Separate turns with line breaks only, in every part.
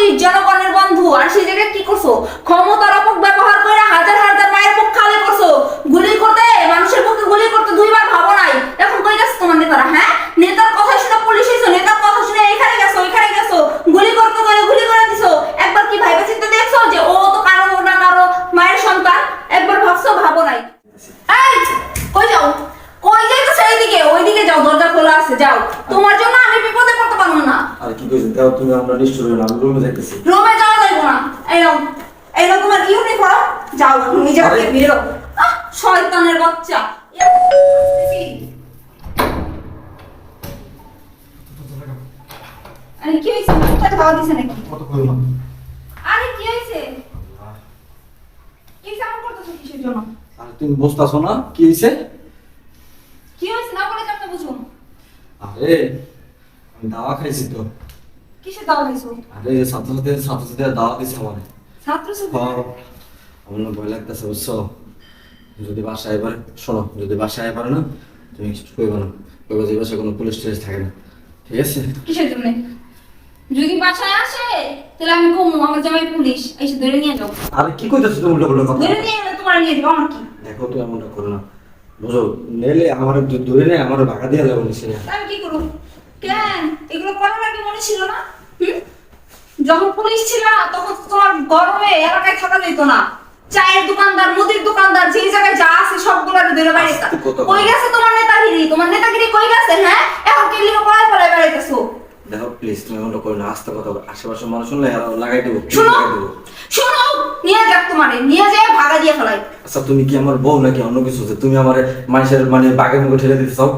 Police জনগণের বন্ধু। আর সেই জায়গায় কি করছ? ক্ষমতার অপব্যবহার করে হাজার হাজার মায়ের বুক খালি করছ। গুলি করতে, মানুষের বুকে গুলি করতে দুইবার ভাবো নাই। এখন কই গেছে তোমার নেতারা হ্যাঁ? নেতার কথা শুনে পুলিশ এসো নেতার কথা শুনে এখানে গেছো এখানে গেছো। গুলি করতে গেলে গুলি করে দিছো। একবার কি ভাইবে চিন্তা দেখছ যে ও তো কারও না কারও মায়ের সন্তান? একবার ভাবছ, ভাবো নাই। এই, কই যাও? কই যাইতেছো এইদিকে? ওইদিকে যাও, দরজা খোলা আছে, যাও। তোমার জন্য আমি বিপদে পড়তে পারব না
আর কি তাও তুমি আমরা নিশ্চয় হইলাম আমি রুমে যাইতেছি।
রুমে যাওয়া যাইবো না। এই নাও তোমার ইউনিফর্ম যাও নিজে থেকে বেরো। আহ, শয়তানের বাচ্চা। আরে কি হয়েছে মুখটা ধোয়া দিছে নাকি?
কত কইলাম
আরে কি হয়েছে কি সামন করতেছো কিসের জন্য?
আর তুমি বসতাছো না? কি হইছে?
কি না বলে কেমনে
আরে আমি দাওয়া খাইছি তো।
কিসের দাওয়া খাইছো
আরে ছাত্রছাত্রীদের ছাত্রছাত্রীরা দাওয়া দিছে আমার
ছাত্র
হ্যাঁ আমার ভয় লাগতেছে বুঝছ? যদি বাসায় এবার শোনো যদি বাসায় এবার না তুমি কিছু কইবে না। কইবে যে বাসায় কোনো পুলিশ টুলিশ থাকে না। ঠিক আছে?
কিসের জন্য? যদি বাসায় আসে তাহলে আমি কমু আমার জামাই পুলিশ এসে ধরে নিয়ে যাও।
আরে কি কইতেছো তুমি উল্টো পাল্টা কথা?
ধরে নিয়ে গেলে তোমার নিয়ে যাব আমার কি?
দেখো তুমি এমনটা করো না। বুঝো নেলে আমার ধরে নেয় আমার ভাগা দিয়ে যাব নিচে
আমি কি করব? কেন? এগুলো করার আগে মনে ছিল না? হুম? যখন পুলিশ ছিল তখন তোমার গরমে এলাকায় থাকা যেত না। চায়ের দোকানদার মুদির দোকানদার যেই জায়গায় যা আছে ধরে বাইরে। কই গেছে তোমার নেতাগিরি? তোমার নেতাগিরি কই গেছে হ্যাঁ? এখন কি লিখে পড়ায় পড়ায় বেড়াইতেছো।
দেখো প্লিজ তুমি এমনটা করো না আস্তে কথা বলো। আশেপাশের মানুষ শুনলে লাগাই দেবো
শোনো! শোনো! নিয়ে যাক তোমারে নিয়ে যায় ভাগা দিয়ে ফেলাই।
আচ্ছা তুমি কি আমার বউ নাকি অন্য কিছু? তুমি আমার মানুষের মানে বাঘের মুখে ঠেলে দিতে চাও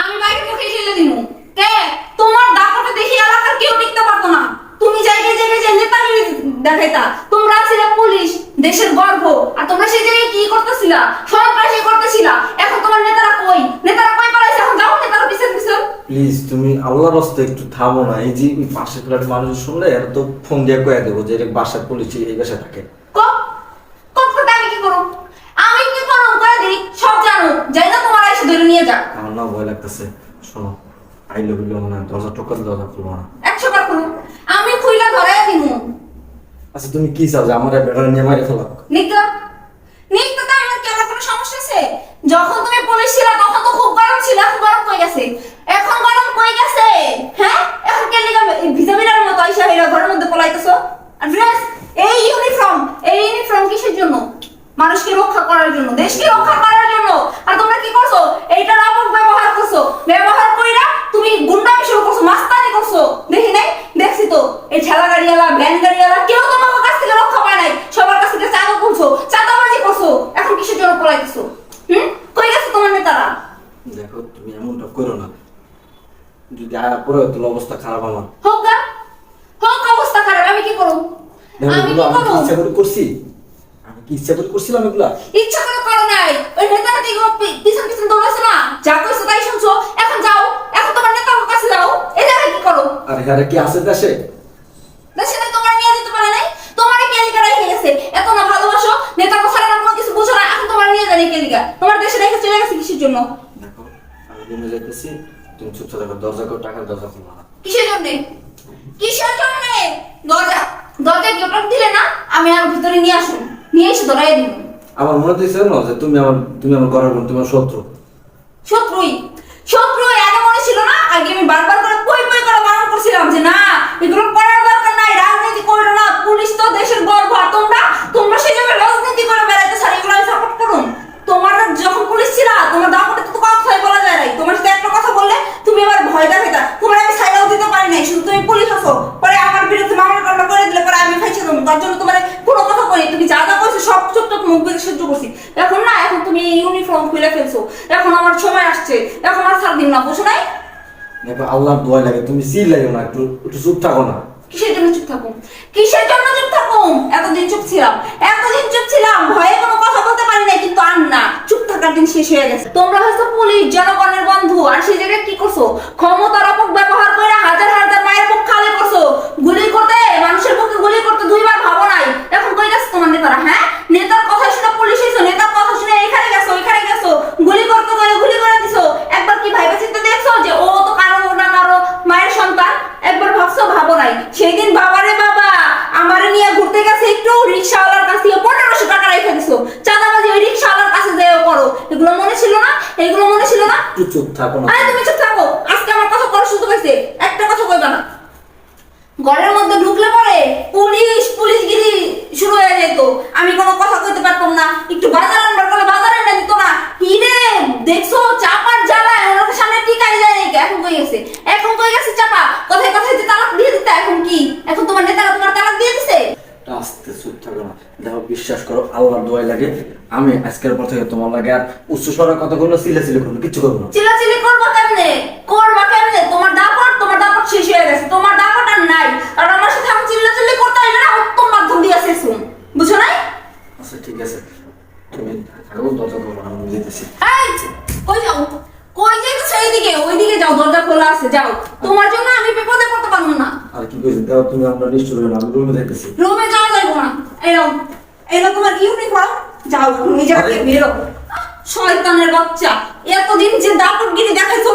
আমি বাইরে মুখে ঠেলে দিমু কে তোমার দাপটে দেখি এলাকার কেউ টিকতে পারতো না তুমি জায়গায় জায়গায় যে নেতাগিরি দেখাইতা তোমরা ছিল পুলিশ দেশের গর্ব আর তোমরা সেই জায়গায় কি করতেছিলা? করতেছিলা। এখন তোমার নেতারা কই? নেতারা কই পালাইছে? এখন যাও নেতারা পিছন পিছন।
প্লিজ তুমি আল্লাহর রাস্তায় একটু থামো না। এই যে মানুষ শুনলে এর তো ফোন দিয়ে কয়ে দেবো যে বাসার পুলিশ এই বাসায় থাকে।
আমি কি করব আমি কি করব কয়ে দিই সব জানো। যাই না তোমার এসে ধরে নিয়ে যাক।
আমার না ভয় লাগতেছে। শোনো আই লভ ইউ মানে দরজা টোকাল দরজা খুলবো না
একশো বার করুন আমি খুইলা ধরে দিমু
আচ্ছা তুমি কি চাও যে আমার বেটার নিয়ে মারি ফেলা?
নিকা নিকা তো আমার কেমন কোনো সমস্যা আছে। যখন তুমি পুলিশ ছিলা, তখন তো খুব গরম ছিল, এখন গরম কই গেছে? এখন গরম কই গেছে? হ্যাঁ? এখন কে লিগা ভিজামিনার মতো আইসা হেরা ঘরের মধ্যে পলাইতেছো? আর ড্রেস এই ইউনিফর্ম এই ইউনিফর্ম কিসের জন্য? মানুষকে রক্ষা করার জন্য, দেশকে রক্ষা করার জন্য। আর তোমরা কি করছ? এইটার অপব্যবহার করছ। ব্যবহার কইরা তুমি গুন্ডামি শুরু করছ, মাস্তানি করছ। দেখি নাই? দেখছি তো, এই ঠেলা গাড়িওয়ালা ভ্যান গাড়িওয়ালা কেউ তোমার কাছ থেকে রক্ষা পায় নাই সবার কাছ থেকে চাঁদা করছ চাঁদাবাজি করছ এখন কিসের জন্য পলাইতেছো হুম কই গেছে তোমার নেতারা
দেখো তুমি এমনটা করো না যদি আয়া পরে তাহলে অবস্থা খারাপ আমার।
হোক গা। হোক অবস্থা খারাপ। আমি কি করব আমি কি করব
ইচ্ছা করে করছি? আমি কি ইচ্ছা করে করছিলাম এগুলা?
ইচ্ছা করে করো নাই। ওই নেতারা দিগো পিছন পিছন দৌড়াছো না? যা কইছো তাই শুনছো? এখন যাও। এখন তোমার নেতার কাছে যাও। এই জায়গায় কি করো?
আরে আরে কি আছে দেশে?
দেশে তো তোমার নিয়ে যেতে পারে নাই। তোমার কেলিকা রেখে গেছে। এত না ভালোবাসো। নেতা কথা না কোনো কিছু বুঝো না। এখন তোমার নিয়ে জানি কেলিকা তোমার দেশে রেখে চলে গেছে কিসের জন্য?
দেখো আমি রুমে যাইতেছি। তুমি চুপচাপ দেখো দরজা করে টাকার দরজা খুলবো না।
কিসের জন্য? কিসের জন্য? দরজা দরজা কেউ দিলে না? আমি আর ভিতরে নিয়ে আসুন নিয়ে এসে ধরাই দিব।
আমার মনে হচ্ছে না যে তুমি আমার তুমি আমার ঘরের বোন তোমার শত্রু।
শত্রুই? শত্রু আগে মনে ছিল না? আগে আমি বারবার করে কই কই করে বারণ করছিলাম যে না এগুলো করার দরকার নাই রাজনীতি করো না পুলিশ তো দেশের গর্ব আর তোমরা তোমরা সেই জায়গায় রাজনীতি করে বেড়াইতে স্যার এগুলো আমি সাপোর্ট করুন তোমার যখন পুলিশ ছিল তোমার দাপটে তো কথাই বলা যায় নাই তোমার সাথে একটা কথা বললে তুমি এবার ভয় দেখাইতা তোমার আমি সাইডাও দিতে পারি নাই শুধু তুমি পুলিশ আছো পরে আমার বিরুদ্ধে মামলা টামলা করে দিলে পরে আমি ফাইছে দেবো তার জন্য তোমার কোনো কথা বলি তুমি যা যা কইছো সব চুপচাপ মুখ বেঁধে সহ্য করছি এখন না এখন তুমি ইউনিফর্ম খুলে ফেলছো। এখন আমার সময় আসছে। এখন আর ছাড় দিন না বুঝো নাই।
দেখো আল্লাহর দোয়া লাগে। তুমি সিল লাগে না একটু একটু চুপ থাকো না।
কিসের জন্য চুপ থাকুম কিসের জন্য চুপ থাকুম এতদিন চুপ ছিলাম। এতদিন চুপ ছিলাম। ভয়ে কোনো কথা বলতে পারি না কিন্তু আর না। চুপ থাকার দিন শেষ হয়ে গেছে। তোমরা হয়তো পুলিশ জনগণের বন্ধু আর সেই জায়গায় কি করছ? ক্ষমতার অপব্যবহার করে হাজার হাজার মায়ের বুক খালি করছ গুলি করতে মানুষের বুকে গুলি করতে দুইবার ভাবো নাই এখন কই গেছে তোমার নেতারা হ্যাঁ নেতার কথা শুনে পুলিশ এসো নেতার কথা শুনে এখানে গেছো ওইখানে গেছো গুলি করতে গেলে গুলি করে দিছো একবার কি ভাইবে চিন্তা দেখছ যে ও তো কারও না কারও মায়ের সন্তান একবার ভাবছ ভাবো নাই সেই দিন বাবারে বাবা
একটু চুপ থাকো না।
আরে তুমি চুপ থাকো। আজকে আমার কথা বল শুনতে পাইছে? একটা কথা কইবা না। ঘরের মধ্যে ঢুকলে পরে পুলিশ পুলিশ পুলিশগিরি শুরু হয়ে যেত। আমি কোনো কথা কইতে পারতাম না। একটু বাজার আনবার বলে বাজারে এনে দিত না হিরে দেখছ চাপার জ্বালায় ওনার সামনে টিকাই যায় নাকি এখন কই গেছে এখন কই গেছে চাপা কথায় কথায় যে তালাক দিয়ে দিতে এখন কি এখন তোমার নেতারা তোমার তালাক দিয়ে দিছে
আস্তে চুপ থাকো না দেখো বিশ্বাস করো আল্লাহর দোয়াই লাগে। আমি আজকের পর থেকে তোমার লাগে আর উচ্চ স্বরের কথা কোনো সিলে সিলে করব কিচ্ছু করব না।
করবা কেমনে? করবা কেমনে? তোমার দাপট তোমার দাপট শেষ হয়ে গেছে। তোমার দাপট আর নাই। আর আমার সাথে আমি চিল্লাচিল্লি করতে হইবে না উত্তম মাধ্যম দিয়ে শেষুন বুঝো নাই?
আচ্ছা ঠিক আছে। তুমি থাকো দরজা আমি যেতেছি।
এই কই যাও? কই যাইতেছো এইদিকে? ওইদিকে যাও দরজা খোলা আছে যাও। তোমার জন্য আমি বিপদে পড়তে পারব না।
আর কি কইছি? দেখো তুমি আমরা নিশ্চয় হইবে না আমি রুমে যাইতেছি।
রুমে যাওয়া যাইবো না। এরকম এরকম তোমার ইউনিফর্ম যাও নিজেকে বেরো শয়তানের বাচ্চা এতদিন যে দাপটগিরি দেখাইছো